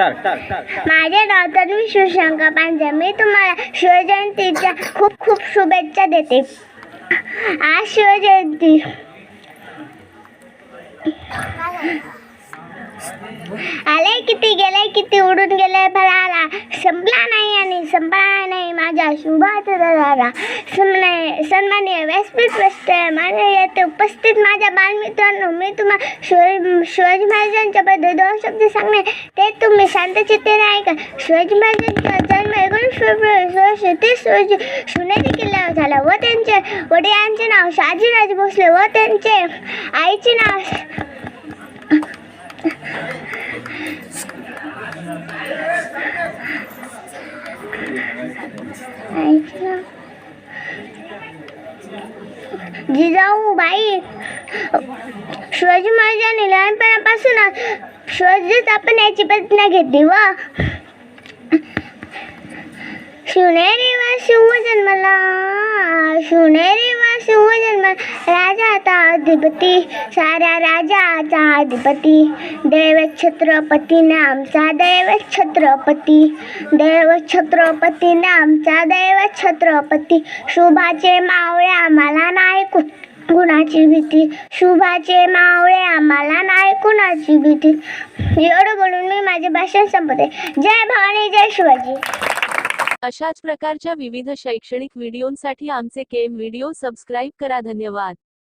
माझे नाव तन्वी शिवशंकर पांजे मी तुम्हाला शिवजयंतीच्या खूप खूप शुभेच्छा देते. आज शिवजयंती. आले किती गेले किती उडून गेले फळाला संपला नाही. माझ्या शुभात दादा सन्माननीय व्यासपीठ बसते माझ्या येथे उपस्थित माझ्या बालमित्रांनो मी तुम्हाला शिवाजी शिवाजी महाराजांच्या बद्दल दोन शब्द सांगणे. ते तुम्ही शांतचित्तेने ऐका शिवाजी महाराजांचा जन्म एकोणीस फेब्रुवारी सोळाशे तीस रोजी सुनेरी किल्ल्यावर झाला. व त्यांचे वडिलांचे नाव शहाजीराजे भोसले व त्यांचे आईचे नाव जिजाऊ बाई। शिवाजी महाराजांनी लहानपणापासून शिवाजी स्थापन याची प्रतिज्ञा घेतली व. शिवनेरी व शिव जन्मला शिवनेरी राजाचा अधिपती साऱ्या राजाचा अधिपती देव छत्रपती नामचा देव छत्रपती देव छत्रपती नामचा देव छत्रपती शुभाचे मावळे आम्हाला नाही कु कुणाची भीती? शुभाचे मावळे आम्हाला नाही कुणाची भीती? एवढं बोलून मी माझे भाषण संपते जय भवानी जय शिवाजी. अशाच प्रकारच्या विविध शैक्षणिक व्हिडिओंसाठी आमचे केम व्हिडिओ सबस्क्राईब करा. धन्यवाद.